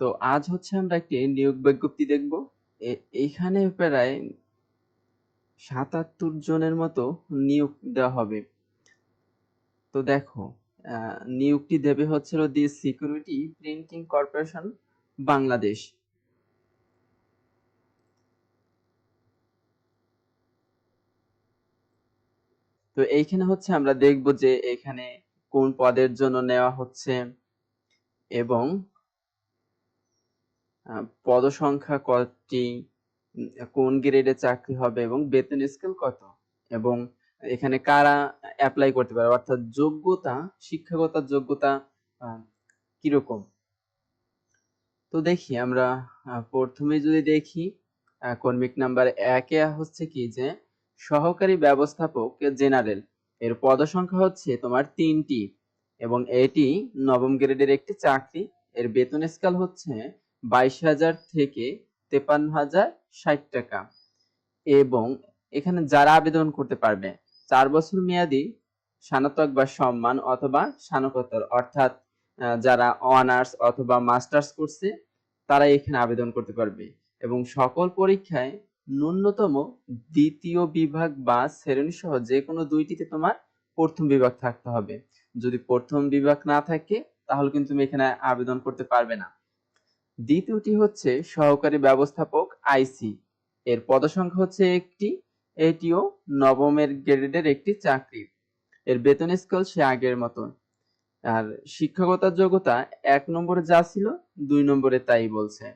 তো আজ হচ্ছে আমরা একটি নিয়োগ বিজ্ঞপ্তি দেখব। এ- এইখানে প্রায় সাতাত্তর জনের মতো নিয়োগ দেওয়া হবে। তো দেখো নিয়োগটি দেবে হচ্ছিল the security printing corporation Bangladesh. তো এইখানে হচ্ছে আমরা দেখব যে এখানে কোন পদের জন্য নেওয়া হচ্ছে এবং পদসংখ্যা উম, কোন গ্রেডে চাকরি হবে এবং বেতন স্কেল কত? এবং এখানে কারা অ্যাপ্লাই করতে পারে? অর্থাৎ যোগ্যতা শিক্ষাগত যোগ্যতা কীরকম? তো দেখি আমরা প্রথমে যদি দেখি কর্মিক নাম্বার একে হচ্ছে কি যে সহকারী ব্যবস্থাপক জেনারেল। এর পদসংখ্যা হচ্ছে তোমার তিনটি এবং এটি নবম গ্রেডের একটি চাকরি। এর বেতন স্কেল হচ্ছে বাইশ হাজার থেকে তেপান্ন হাজার ষাট টাকা। এবং এখানে যারা আবেদন করতে পারবে, চার বছর মেয়াদি স্নাতক বা সম্মান অথবা স্নাতকোত্তর, অর্থাৎ যারা অনার্স অথবা মাস্টার্স করছে, তারা এখানে আবেদন করতে পারবে। এবং সকল পরীক্ষায় ন্যূনতম দ্বিতীয় বিভাগ বা শ্রেণি সহ যে কোনো দুইটিতে তোমার প্রথম বিভাগ থাকতে হবে। যদি প্রথম বিভাগ না থাকে, তাহলে কিন্তু তুমি এখানে আবেদন করতে পারবে না। দ্বিতীয়টি হচ্ছে সহকারী ব্যবস্থাপক আইসি এর পদসংখ্যা হচ্ছে একটি, এটিও নবমের গ্রেডের একটি চাকরি এর বেতন স্কেল সে আগের মতো আর শিক্ষাগত যোগ্যতা এক নম্বরে যা ছিল, দুই নম্বরে তাই বলছে।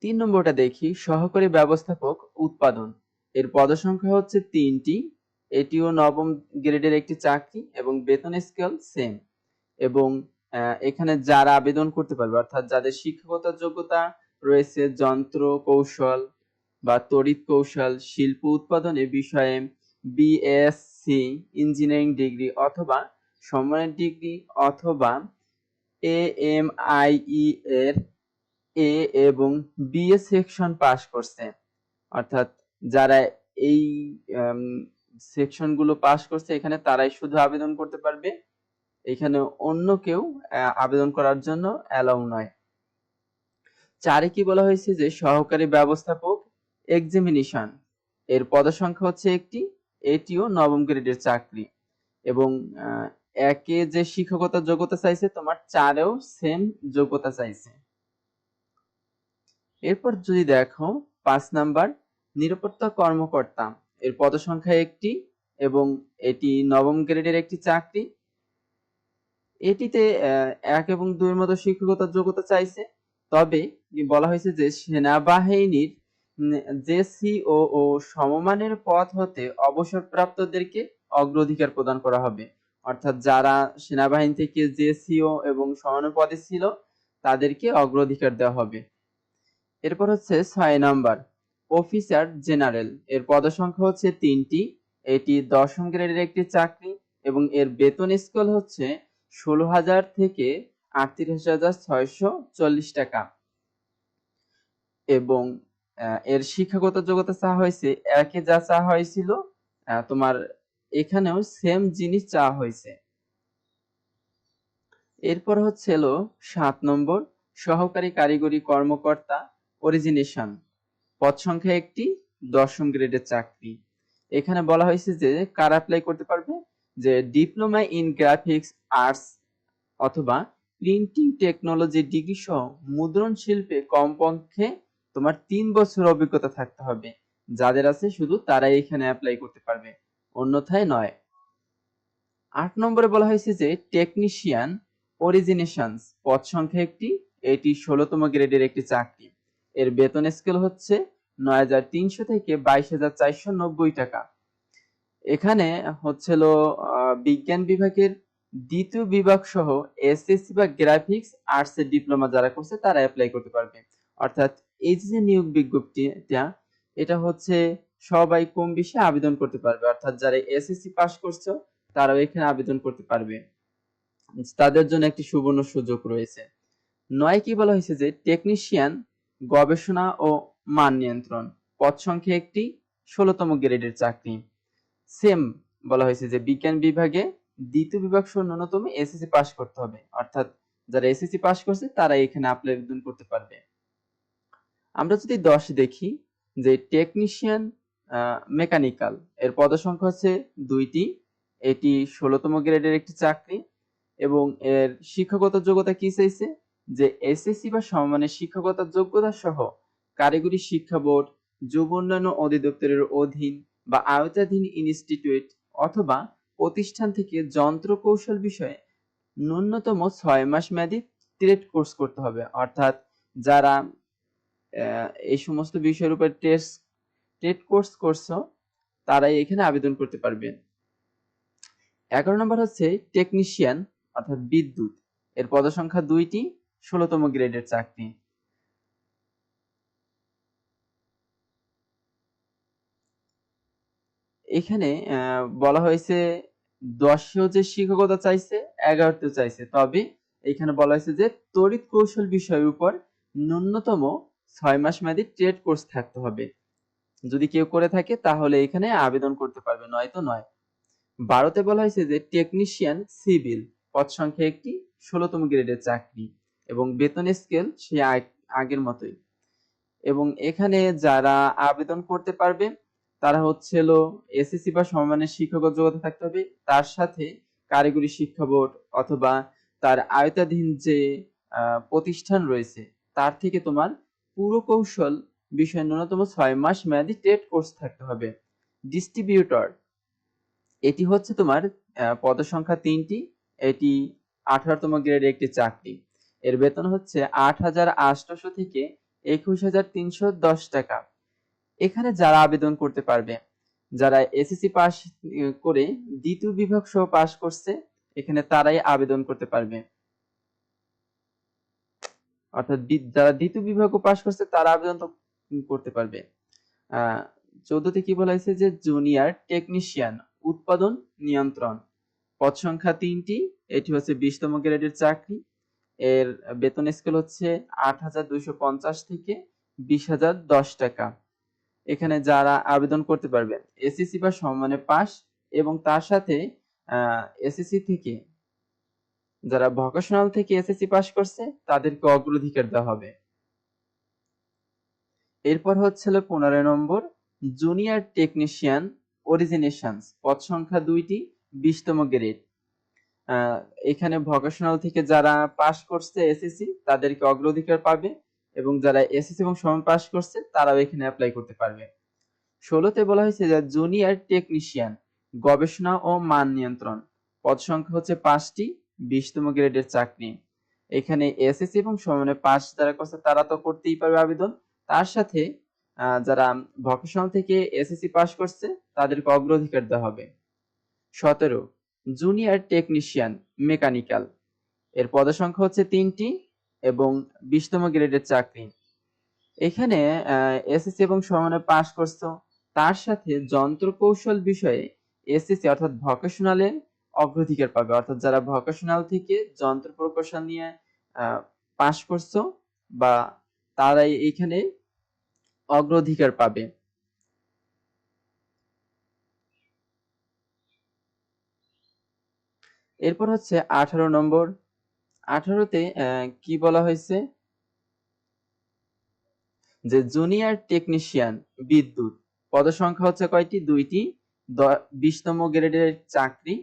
তিন নম্বরটা দেখি, সহকারী ব্যবস্থাপক, উৎপাদন। এর পদসংখ্যা হচ্ছে তিনটি, এটিও নবম গ্রেডের একটি চাকরি এবং বেতন স্কেল সেম। এবং এখানে যারা আবেদন করতে পারবে, অর্থাৎ যাদের শিক্ষাগত যোগ্যতা রয়েছে, যন্ত্র, কৌশল বা তড়িৎ কৌশল, শিল্প উৎপাদনের বিষয়ে বিএসসি ইঞ্জিনিয়ারিং ডিগ্রি অথবা সমমানের ডিগ্রি অথবা এএমআইই এর এ এবং বি এ সেকশন পাশ করছে। অর্থাৎ যারা এই সেকশনগুলো পাশ করছে, এখানে তারাই শুধু আবেদন করতে পারবে। এখানে অন্য কেউ আবেদন করার জন্য অ্যালাউ নয়। চারে কি বলা হয়েছে যে সহকারী ব্যবস্থাপক এক্সামিনেশন এর পদসংখ্যা হচ্ছে একটি, এটিও নবম গ্রেডের চাকরি। এবং একে যে শিক্ষকতা যোগ্যতা চাইছে, তোমার চারেও সেম যোগ্যতা চাইছে। এরপর যদি দেখো, পাঁচ নাম্বার, নিরাপত্তা কর্মকর্তা, এর পদসংখ্যা একটি এবং এটি নবম গ্রেডের একটি চাকরি এটিতে এক এবং দুইয়ের মতো শিক্ষকতার যোগ্যতা চাইছে। তবে বলা হয়েছে যে সেনাবাহিনীর জেসিও ও সমমানের পদ হতে অবসরপ্রাপ্তদেরকে অগ্রাধিকার প্রদান করা হবে। অর্থাৎ যারা সেনাবাহিনী থেকে জেসিও এবং সমান পদে ছিল, তাদেরকে অগ্রাধিকার দেওয়া হবে। এরপর হচ্ছে ছয় নাম্বার, অফিসার জেনারেল। এর পদসংখ্যা হচ্ছে তিনটি। এটি দশম গ্রেডের একটি চাকরি এবং এর বেতন স্কেল হচ্ছে ষোলো হাজার থেকে আটত্রিশ হাজার ছয়শো চল্লিশ টাকা। এবং এর শিক্ষাগত যোগ্যতা চাওয়া হয়েছে, একে যা চাওয়া হয়েছিল তোমার এখানেও সেম জিনিস চাওয়া হয়েছে। এরপর হচ্ছে সাত নম্বর, সহকারী কারিগরি কর্মকর্তা অরিজিনেশন পদ সংখ্যা একটি, দশম গ্রেডের চাকরি। এখানে বলা হয়েছে যে, কারা অ্যাপ্লাই করতে পারবে? যে ডিপ্লোমা ইন গ্রাফিক্স আর্টস অথবা প্রিন্টিং টেকনোলজি ডিগ্রি সহ মুদ্রণ শিল্পে কমপক্ষে তোমার তিন বছর অভিজ্ঞতা থাকতে হবে। যাদের আছে শুধু তারাই এখানে অ্যাপ্লাই করতে পারবে। অন্যথায় নয়। আট নম্বরে বলা হয়েছে যে টেকনিশিয়ান অরিজিনেশনস পদ সংখ্যা একটি, এটি ষোলোতম গ্রেডের একটি চাকরি। এর বেতন স্কেল হচ্ছে নয় হাজার তিনশো থেকে বাইশ হাজার চারশো নব্বই টাকা। এখানে হচ্ছিল বিজ্ঞান বিভাগের দ্বিতীয় বিভাগ সহ এসএসসি বা গ্রাফিক্স আর্টস এর ডিপ্লোমা যারা করছে, তারা অ্যাপ্লাই করতে পারবে। অর্থাৎ এই যে নিয়োগ বিজ্ঞপ্তিটা, এটা হচ্ছে সবাই কম বেশি আবেদন করতে পারবে। অর্থাৎ যারা এসএসসি পাস করছ, তারাও এখানে আবেদন করতে পারবে। তাদের জন্য একটি সুবর্ণ সুযোগ রয়েছে। নয়, কি বলা হয়েছে যে টেকনিশিয়ান গবেষণা ও মান নিয়ন্ত্রণ, পদ সংখ্যা একটি, ষোলোতম গ্রেডের চাকরি। সেম বলা হয়েছে যে বিজ্ঞান বিভাগে দ্বিতীয় বিভাগ সহ ন্যূনতম এসএসসি পাস করতে হবে। অর্থাৎ যারা এসএসসি পাস করছে, তারা এখানে আবেদন করতে পারবে। আমরা যদি দশ দেখি যে টেকনিশিয়ান মেকানিক্যাল এর পদসংখ্যা হচ্ছে দুইটি। এটি ষোলোতম গ্রেডের একটি চাকরি এবং এর শিক্ষাগত যোগ্যতা কি চাইছে? যে এসএসসি বা সমমানের শিক্ষাগত যোগ্যতা সহ কারিগরি শিক্ষা বোর্ড, যুব উন্নয়ন অধিদপ্তরের অধীন বা আওতাধীন ইনস্টিটিউট অথবা প্রতিষ্ঠান থেকে যন্ত্র কৌশল বিষয়ে ন্যূনতম ছয় মাস মেয়াদি ট্রেড কোর্স করতে হবে। অর্থাৎ যারা এই সমস্ত বিষয়ের উপর টেস্ট ট্রেড কোর্স করছ, তারাই এখানে আবেদন করতে পারবেন এগারো নম্বর হচ্ছে টেকনিশিয়ান অর্থাৎ বিদ্যুৎ। এর পদসংখ্যা দুইটি, ষোলতম গ্রেডের চাকরি। এখানে বলা হয়েছে দশেও যে শিক্ষকতা চাইছে এগারোতেও চাইছে। তবে এখানে বলা হয়েছে যে তড়িৎ কৌশল বিষয়ের উপর ন্যূনতম ছয় মাস মেয়াদী ট্রেড কোর্স থাকতে হবে। যদি কেউ করে থাকে, তাহলে এখানে আবেদন করতে পারবে নয়তো নয়। বারোতে বলা হয়েছে যে টেকনিশিয়ান সিভিল পদ সংখ্যা একটি, ষোলোতম গ্রেডের চাকরি এবং বেতন স্কেল সে আগের মতোই। এবং এখানে যারা আবেদন করতে পারবে তারা হচ্ছিল এসএসসি বা সমমানের শিক্ষকতা যোগ্যতা থাকতে হবে। তার সাথে কারিগরি শিক্ষা বোর্ড অথবা তার আয়তাধীন যে প্রতিষ্ঠান রয়েছে, তার থেকে তোমার পুরো কৌশল বিষয়ে ন্যূনতম ছয় মাস মেয়াদী ট্রেড কোর্স থাকতে হবে। ডিস্ট্রিবিউটর, এটি হচ্ছে তোমার পদসংখ্যা তিনটি, এটি আঠারোতম গ্রেডের একটি চাকরি। এর বেতন হচ্ছে আট হাজার আটশো থেকে একুশ হাজার তিনশো দশ টাকা। এখানে যারা আবেদন করতে পারবে, যারা এসএসসি পাস করে দ্বিতীয় বিভাগ সহ পাস করছে, এখানে তারাই আবেদন করতে পারবে। অর্থাৎ যারা দ্বিতীয় বিভাগও পাস করছে, তারা আবেদন করতে পারবে। চৌদ্দতে কি বলা হয়েছে যে জুনিয়র টেকনিশিয়ান উৎপাদন নিয়ন্ত্রণ। পদ সংখ্যা তিনটি, এটি হচ্ছে বিশতম গ্রেডের চাকরি। এর বেতন স্কেল হচ্ছে আট হাজার দুইশো পঞ্চাশ থেকে বিশ হাজার দশ টাকা। এখানে যারা আবেদন করতে পারবেন এসএসসি বা সম্মানে পাস এবং তার সাথে এসএসসি থেকে, যারা ভোকেশনাল থেকে এসএসসি পাস করছে, তাদেরকে অগ্রাধিকার দেওয়া হবে। এরপর হচ্ছিল পনেরো নম্বর জুনিয়র টেকনিশিয়ান অরিজিনেশনস পদ সংখ্যা দুইটি, বিশতম গ্রেড এখানে ভোকেশনাল থেকে যারা পাস করছে এসএসসি তাদেরকে অগ্রাধিকার পাবে। এবং যারা এসএসসি এবং সমান পাস করছে, তারাও এখানে অ্যাপ্লাই করতে পারবে। ষোলোতে বলা হয়েছে যে জুনিয়র টেকনিশিয়ান গবেষণা ও মান নিয়ন্ত্রণ। পদ সংখ্যা হচ্ছে পাঁচটি, বিশতম গ্রেডের চাকরি। এখানে এসএসসি এবং সমানে পাস যারা করছে, তারা তো করতেই পারবে আবেদন। তার সাথে যারা ভকেশনাল থেকে এসএসসি পাস করছে, তাদেরকে অগ্রাধিকার দেওয়া হবে। সতেরো জুনিয়র টেকনিশিয়ান মেকানিক্যাল এর পদসংখ্যা হচ্ছে তিনটি এবং বিশতম গ্রেডের চাকরি। এখানে এসএসসি এবং সমানে পাস করছ। তার সাথে যন্ত্র কৌশল বিষয়ে এসএসসি অর্থাৎ ভকেশনালে অগ্রাধিকার পাবে। অর্থাৎ যারা ভকেশনাল থেকে যন্ত্র প্রকৌশল নিয়ে পাস করছ বা তারাই এখানে অগ্রাধিকার পাবে। এরপর হচ্ছে আঠারো নম্বর। আঠারোতে কি বলা হয়েছে? যে জুনিয়র টেকনিশিয়ান বিদ্যুৎ, পদসংখ্যা হচ্ছে কয়টি? দুইটি। বিশতম গ্রেডের চাকরি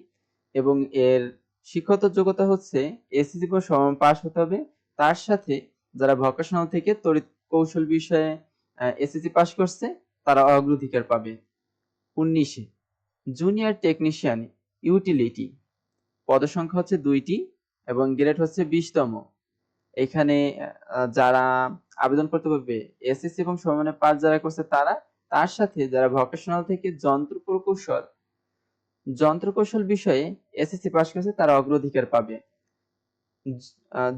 এবং এর শিক্ষত যোগ্যতা হচ্ছে এসএসসি সমান পাস হতে হবে। তার সাথে যারা ভকেশনাল থেকে তড়িৎ কৌশল বিষয়ে এসএসসি পাস করছে, তারা অগ্রাধিকার পাবে। উনিশে, জুনিয়র টেকনিশিয়ান ইউটিলিটি, পদসংখ্যা হচ্ছে দুইটি। এবং গ্রেড হচ্ছে বিশতম। এখানে যারা আবেদন করতে পারবে এসএসসি এবং সমানে পাস যারা করছে তারা, তার সাথে যারা ভকেশনাল থেকে যন্ত্র প্রকৌশল যন্ত্র কৌশল বিষয়ে এসএসসি পাস করেছে, তারা অগ্রাধিকার পাবে।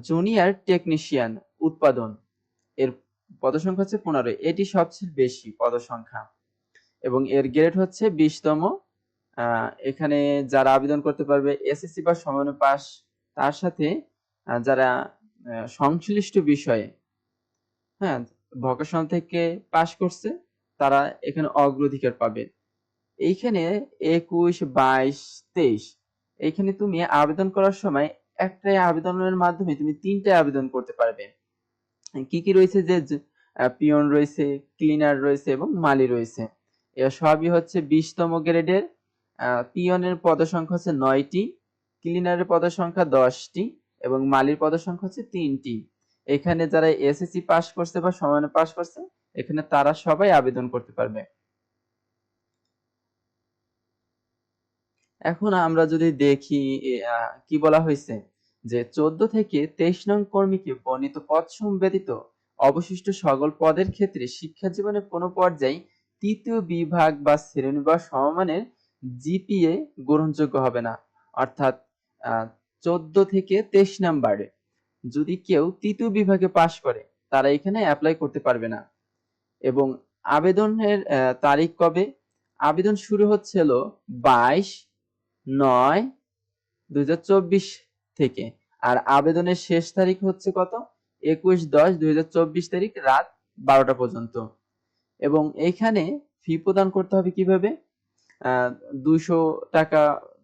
জুনিয়র টেকনিশিয়ান উৎপাদন, এর পদসংখ্যা হচ্ছে পনেরো, এটি সবচেয়ে বেশি পদসংখ্যা। এবং এর গ্রেড হচ্ছে বিশতম এখানে যারা আবেদন করতে পারবে এসএসসি বা সমান পাস তার সাথে যারা সংশ্লিষ্ট বিষয়ে হ্যাঁ ভকেশনাল থেকে পাশ করছে, তারা এখানে অগ্রাধিকার পাবে। এইখানে একুশ, বাইশ, তেইশ, এইখানে তুমি আবেদন করার সময় একটাই আবেদনের মাধ্যমে তুমি তিনটায় আবেদন করতে পারবে। কি কি রয়েছে যে পিয়ন রয়েছে, ক্লিনার রয়েছে এবং মালি রয়েছে। এরা সবই হচ্ছে বিশতম গ্রেডের পিয়নের পদসংখ্যা হচ্ছে নয়টি। ক্লিনারের পদসংখ্যা দশটি এবং মালির পদসংখ্যা হচ্ছে তিনটি। এখানে যারা এসএসসি পাস করছে বা সমানে পাস করছে, এখানে তারা সবাই আবেদন করতে পারবে। এখন আমরা যদি দেখি কি বলা হয়েছে? যে চোদ্দ থেকে তেইশ নং কর্মীকে বর্ণিত পদ ব্যতীত অবশিষ্ট সকল পদের ক্ষেত্রে শিক্ষা জীবনের কোনো পর্যায়ে তৃতীয় বিভাগ বা শ্রেণি বা সমমানের জিপিএ গ্রহণযোগ্য হবে না। অর্থাৎ চোদ্দ থেকে তেইশ নাম্বারে। যদি কেউ তৃতীয় বিভাগে পাশ করে, তারা এখানে অ্যাপ্লাই করতে পারবে না। এবং আবেদনের তারিখ কবে? আবেদন শুরু হচ্ছিল বাইশ নয় দুই থেকে। আর আবেদনের শেষ তারিখ হচ্ছে কত? একুশ দশ দুই তারিখ রাত বারোটা পর্যন্ত। এবং এখানে ফি প্রদান করতে হবে কীভাবে? দুশো টাকা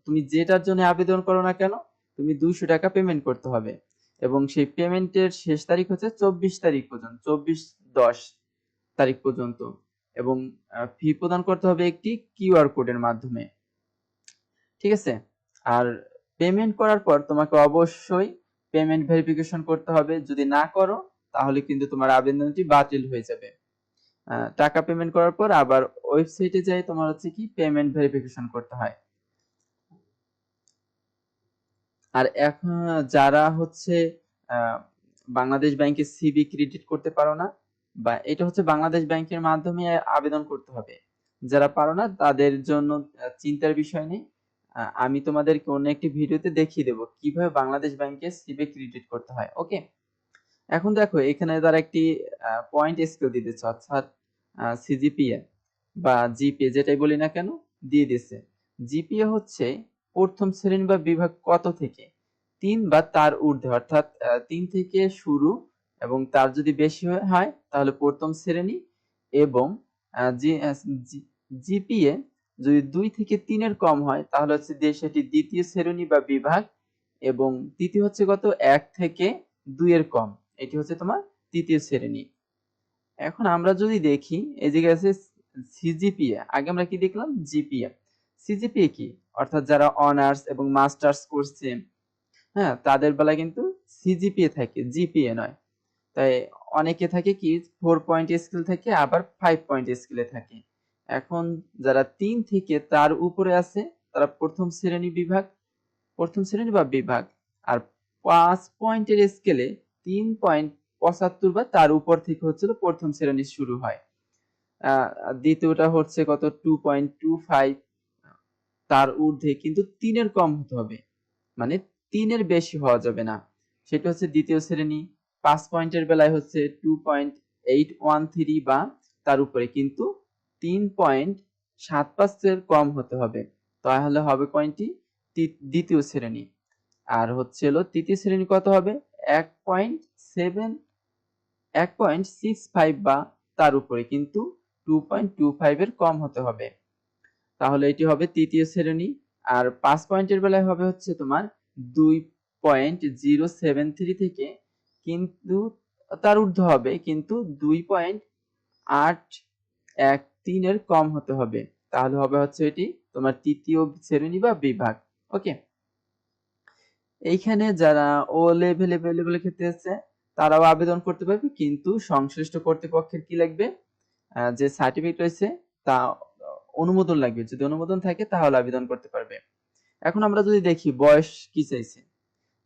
তুমি যেটার জন্য আবেদন করো না কেন, তুমি দুইশো টাকা পেমেন্ট করতে হবে। এবং সেই পেমেন্টের শেষ তারিখ হচ্ছে চব্বিশ তারিখ পর্যন্ত, চব্বিশ দশ তারিখ পর্যন্ত। এবং ফি প্রদান করতে হবে একটি কিউআর কোডের মাধ্যমে। ঠিক আছে? আর পেমেন্ট করার পর তোমাকে অবশ্যই পেমেন্ট ভেরিফিকেশন করতে হবে। যদি না করো, তাহলে কিন্তু তোমার আবেদনটি বাতিল হয়ে যাবে। টাকা পেমেন্ট করার পর আবার ওয়েবসাইটে যাই তোমার হচ্ছে কি পেমেন্ট ভেরিফিকেশন করতে হয়। আর এখন যারা হচ্ছে বাংলাদেশ ব্যাংকে সিবি ক্রেডিট করতে পারো না, বা এটা হচ্ছে বাংলাদেশ ব্যাংকের মাধ্যমে আবেদন করতে হবে। যারা পারো না, তাদের জন্য চিন্তার বিষয় নেই। আমি তোমাদেরকে অন্য একটি ভিডিওতে দেখিয়ে দেবো কীভাবে বাংলাদেশ ব্যাংকে সিবি ক্রেডিট করতে হয়, ওকে? এখন দেখো, এখানে তারা একটি পয়েন্ট স্কেল দিতেছে, অর্থাৎ সিজিপিএ বা জিপিএ যেটাই বলি না কেন, দিয়ে দিছে জিপিএ হচ্ছে প্রথম শ্রেণি বা বিভাগ কত থেকে? তিন বা তার ঊর্ধ্বে, অর্থাৎ তিন থেকে শুরু এবং তার যদি বেশি হয় তাহলে প্রথম শ্রেণি এবং জিপিএ যদি দুই থেকে তিনের কম হয়, তাহলে হচ্ছে সেটি দ্বিতীয় শ্রেণি বা বিভাগ এবং তৃতীয় হচ্ছে কত? এক থেকে দুইয়ের কম। এটি হচ্ছে তোমার তৃতীয় শ্রেণি। এখন আমরা যদি দেখি এই আছে সিজিপিএ আগে আমরা কি দেখলাম? জিপিএ। সিজিপিএ কি? অর্থাৎ যারা অনার্স এবং মাস্টার্স করছে হ্যাঁ তাদের বেলায় কিন্তু সিজিপিএ থাকে জিপিএ নয়। তাই অনেকে থাকে কি ফোর পয়েন্ট স্কেল থাকে আবার ফাইভ পয়েন্ট স্কেলে থাকে। এখন যারা তিন থেকে তার উপরে আছে, তারা প্রথম শ্রেণি বিভাগ, প্রথম শ্রেণি বা বিভাগ, আর পাঁচ পয়েন্টের স্কেলে তিন পয়েন্ট পঁচাত্তর বা তার উপর থেকে হচ্ছিল প্রথম শ্রেণি শুরু হয়। দ্বিতীয়টা হচ্ছে কত টু পয়েন্ট টু ফাইভ তার ঊর্ধ্বে কিন্তু তিনের কম হতে হবে। মানে তিনের বেশি হওয়া যাবে না। সেটা হচ্ছে দ্বিতীয় শ্রেণি, পাঁচ পয়েন্টের বেলায় হচ্ছে two point eight one three বা তার উপরে কিন্তু তিন পয়েন্ট সাত পাঁচের কম হতে হবে। তাহলে হবে পয়েন্টটি দ্বিতীয় শ্রেণি। আর হচ্ছে হলো তৃতীয় শ্রেণি কত হবে? এক পয়েন্ট সেভেন এক পয়েন্ট সিক্স ফাইভ বা তার উপরে কিন্তু টু পয়েন্ট টু ফাইভের কম হতে হবে। তাহলে এটি হবে তৃতীয় শ্রেণি। আর পাঁচ পয়েন্টের বেলায় হবে হচ্ছে তোমার দুই পয়েন্ট জিরো সেভেন থ্রি থেকে কিন্তু তার ঊর্ধ্ব হবে, কিন্তু দুই পয়েন্ট আট এক তিনের কম হতে হবে। তাহলে হবে হচ্ছে এটি তোমার তৃতীয় শ্রেণি বা বিভাগ। ওকে? এইখানে যারা ও লেভেল এভেলেবল ক্ষেত্রে আছে, তারাও আবেদন করতে পারবে, কিন্তু সংশ্লিষ্ট কর্তৃপক্ষের কি লাগবে? যে সার্টিফিকেট রয়েছে, তা অনুমোদন লাগবে। যদি অনুমোদন থাকে, তাহলে আবেদন করতে পারবে। এখন আমরা যদি দেখি, বয়স কি চাইছে?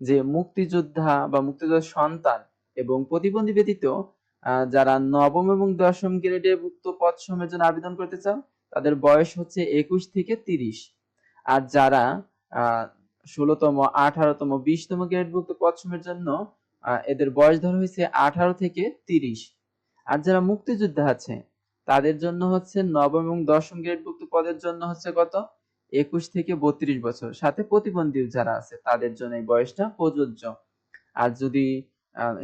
যে মুক্তিযোদ্ধা বা মুক্তিযোদ্ধার সন্তান এবং প্রতিবন্ধী ব্যতীত যারা নবম এবং দশম গ্রেডে ভুক্ত পদ সময়ের জন্য আবেদন করতে চান, তাদের বয়স হচ্ছে একুশ থেকে তিরিশ। আর যারা ষোলোতম, আঠারোতম, বিশতম গ্রেডভুক্ত পদ সময়ের জন্য এদের বয়স ধরা হয়েছে আঠারো থেকে তিরিশ। আর যারা মুক্তিযোদ্ধা আছে তাদের জন্য হচ্ছে নবম এবং দশম গ্রেডভুক্ত পদের জন্য হচ্ছে কত? একুশ থেকে বত্রিশ বছর। সাথে প্রতিবন্ধী যারা আছে, তাদের জন্য এই বয়সটা প্রযোজ্য। আর যদি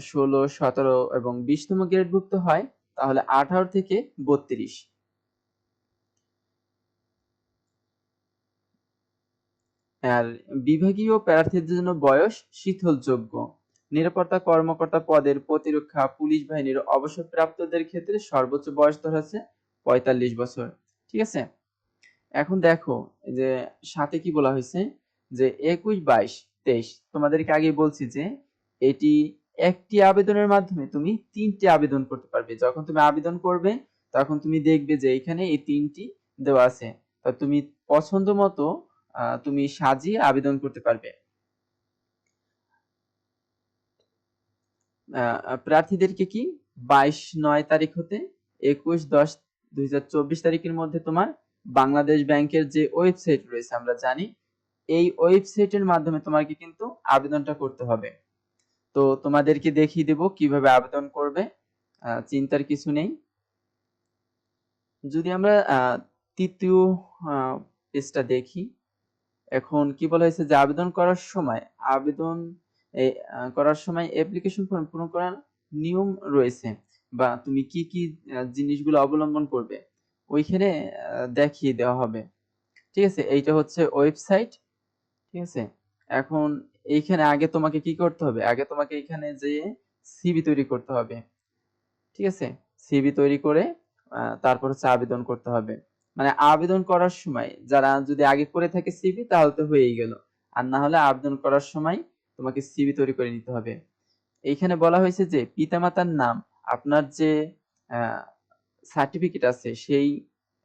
ষোলো, সতেরো এবং বিশতম গ্রেডভুক্ত হয়, তাহলে আঠারো থেকে বত্রিশ। আর বিভাগীয় প্রার্থীদের জন্য বয়স শিথিলযোগ্য নিরাপত্তা কর্মকর্তা পদের প্রতিরক্ষা পুলিশ বাহিনীর অবসরপ্রাপ্তদের ক্ষেত্রে সর্বোচ্চ বয়স ধরা আছে পঁয়তাল্লিশ বছর। ঠিক আছে? এখন দেখো যে সাথে কি বলা হয়েছে? যে একুশ বাইশ তেইশ, তোমাদেরকে আগে বলছি যে এটি একটি আবেদনের মাধ্যমে তুমি তিনটি আবেদন করতে পারবে। যখন তুমি আবেদন করবে, তখন তুমি দেখবে যে এখানে এই তিনটি দেওয়া আছে। তো তুমি পছন্দ মতো তুমি সাজিয়ে আবেদন করতে পারবে। প্রার্থীদেরকে কি বাইশ নয় তারিখ হতে একুশ দশ দুই তারিখের মধ্যে তোমার বাংলাদেশ ব্যাংকের যে ওয়েবসাইট রয়েছে, আমরা জানি, এই ওয়েবসাইটের মাধ্যমে তোমাকে কিন্তু আবেদনটা করতে হবে। তো তোমাদেরকে দেখিয়ে দেব কীভাবে আবেদন করবে চিন্তার কিছু নেই। যদি আমরা তৃতীয় পেজটা দেখি, এখন কি বলা হয়েছে যে আবেদন করার সময় আবেদন করার সময় অ্যাপ্লিকেশন ফর্ম পূরণ করার নিয়ম রয়েছে বা তুমি কি কি জিনিসগুলো অবলম্বন করবে, ওইখানে দেখিয়ে দেওয়া হবে। ঠিক আছে? এইটা হচ্ছে ওয়েবসাইট ঠিক আছে? এখন এইখানে আগে তোমাকে কি করতে হবে? আগে তোমাকে এখানে যে সিভি তৈরি করতে হবে। ঠিক আছে? সিভি তৈরি করে তারপর হচ্ছে আবেদন করতে হবে। মানে আবেদন করার সময়, যারা যদি আগে করে থাকে সিভি তাহলে তো হয়েই গেল। আর না হলে আবেদন করার সময় তোমাকে সিভি তৈরি করে নিতে হবে। এইখানে বলা হয়েছে যে পিতামাতার নাম, আপনার যে সার্টিফিকেট আছে, সেই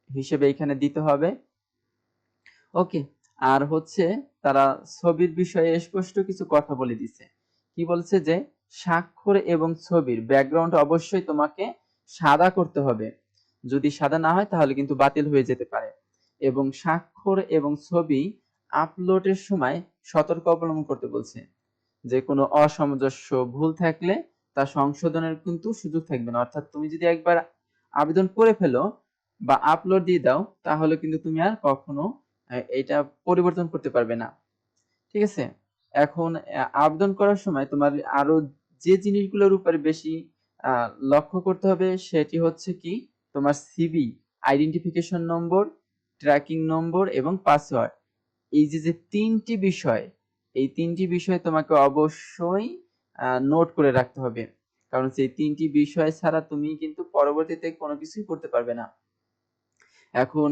হিসেবে এখানে দিতে হবে। ওকে, আর হচ্ছে তারা ছবির বিষয়ে স্পষ্ট কিছু কথা বলে দিছে। কি বলছে যে, স্বাক্ষর এবং ছবির ব্যাকগ্রাউন্ড অবশ্যই তোমাকে সাদা করতে হবে। যদি সাদা না হয়, তাহলে কিন্তু বাতিল হয়ে যেতে পারে। এবং স্বাক্ষর এবং ছবি আপলোডের সময় সতর্ক অবলম্বন করতে বলছে। যে কোনো অসামঞ্জস্য ভুল থাকলে তা সংশোধনের কিন্তু সুযোগ থাকবে না। অর্থাৎ তুমি যদি একবার আবেদন করে ফেলো বা আপলোড দিয়ে দাও, তাহলে কিন্তু তুমি আর কখনো এটা পরিবর্তন করতে পারবে না। ঠিক আছে? এখন আবেদন করার সময় তোমার আরও যে জিনিসগুলোর উপরে বেশি লক্ষ্য করতে হবে সেটি হচ্ছে কি, তোমার C B identification number tracking number এবং পাসওয়ার্ড এই যে যে তিনটি বিষয় এই তিনটি বিষয় তোমাকে অবশ্যই নোট করে রাখতে হবে। কারণ সেই তিনটি বিষয় ছাড়া তুমি কিন্তু পরবর্তীতে কোনো কিছুই করতে পারবে না। এখন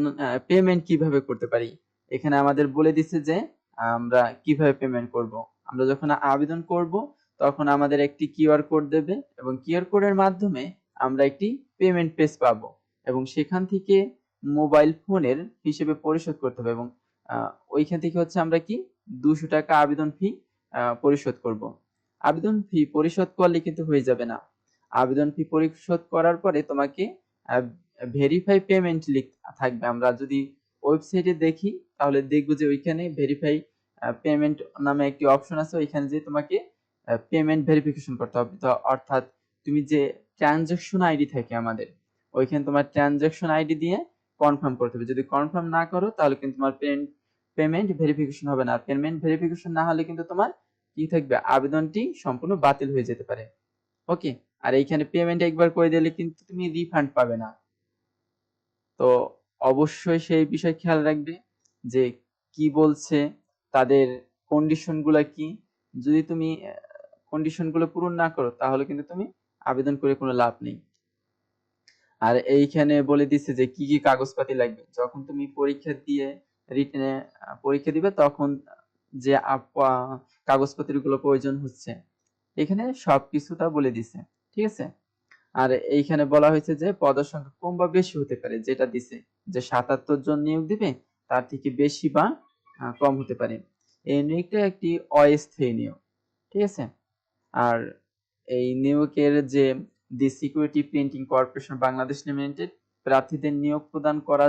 পেমেন্ট কীভাবে করতে পারি? এখানে আমাদের বলে দিচ্ছে যে, আমরা কীভাবে পেমেন্ট করব? আমরা যখন আবেদন করব, তখন আমাদের একটি কিউআর কোড দেবে এবং কিউআর কোডের মাধ্যমে আমরা একটি পেমেন্ট পেজ পাবো এবং সেখান থেকে মোবাইল ফোনের হিসেবে পরিশোধ করতে হবে এবং ওইখান থেকে হচ্ছে আমরা কি দুশো টাকা আবেদন ফি পরিশোধ করব। আবেদন ফি পরিশোধ করলে কিন্তু হয়ে যাবে না। আবেদন ফি পরিশোধ করার পরে তোমাকে ভেরিফাই পেমেন্ট লিখ থাকবে। আমরা যদি ওয়েবসাইটে দেখি, তাহলে দেখব যে ওইখানে ভেরিফাই পেমেন্ট নামে একটি অপশন আছে। ওইখানে যে তোমাকে পেমেন্ট ভেরিফিকেশন করতে হবে। তো অর্থাৎ তুমি যে ট্রানজাকশন আইডি থাকে আমাদের, ওইখানে তোমার ট্রানজাকশন আইডি দিয়ে কনফার্ম করতে হবে। যদি কনফার্ম না করো, তাহলে কিন্তু তোমার পেমেন্ট ভেরিফিকেশন হবে না। পেমেন্ট ভেরিফিকেশন না হলে কিন্তু তোমার কি থাকবে? আবেদনটি সম্পূর্ণ বাতিল হয়ে যেতে পারে। ওকে আর এইখানে পেমেন্ট একবার করে দিলে কিন্তু তুমি রিফান্ড পাবে না। তো অবশ্যই সেই বিষয় খেয়াল রাখবে যে কি বলছে, তাদের কন্ডিশনগুলো কি। যদি তুমি কন্ডিশনগুলো পূরণ না করো, তাহলে কিন্তু তুমি আবেদন করে কোনো লাভ নেই। আর এইখানে বলে দিচ্ছে যে কি কি কাগজপাতি লাগবে। যখন তুমি পরীক্ষা দিয়ে রিটেনে পরীক্ষা দিবে, তখন যে কাগজপত্রগুলো প্রয়োজন হচ্ছে, এখানে সবকিছু তা বলে দিছে, ঠিক আছে? আর এইখানে বলা হয়েছে যে পদের সংখ্যা কম বা বেশি হতে পারে, যেটা দিছে, যে সাতাত্তর জন নিয়োগ দিবে, তার থেকে বেশি বা কম হতে পারে। এই নিয়োগটা একটি অস্থায়ী নিয়োগ, ঠিক আছে? আর এই নিয়োগের যে the security printing corporation Bangladesh limited প্রার্থীদের নিয়োগ প্রদান করা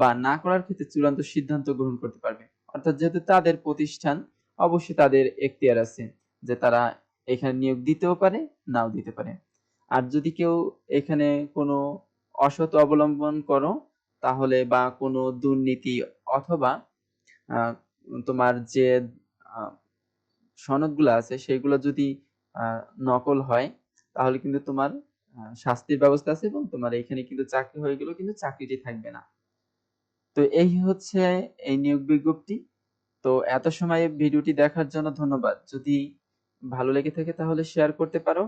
বা না করার ক্ষেত্রে চূড়ান্ত সিদ্ধান্ত গ্রহণ করতে পারবে। অর্থাৎ যেহেতু তাদের প্রতিষ্ঠান, অবশ্যই তাদের এখতিয়ার আছে যে তারা এখানে নিয়োগ দিতেও পারে, নাও দিতে পারে। আর যদি কেউ এখানে কোনো অসৎ অবলম্বন করো, তাহলে বা কোনো দুর্নীতি অথবা তোমার যে সনদগুলো আছে, সেগুলো যদি নকল হয়, তাহলে কিন্তু তোমার শাস্তির ব্যবস্থা আছে এবং তোমার এখানে কিন্তু চাকরি হয়ে গেলেও কিন্তু চাকরিটি থাকবে না। তো এই হচ্ছে এই নিয়োগ বিজ্ঞপ্তি। তো এত সময় ভিডিওটি দেখার জন্য ধন্যবাদ। যদি ভালো লেগে থাকে তাহলে শেয়ার করতে পারো।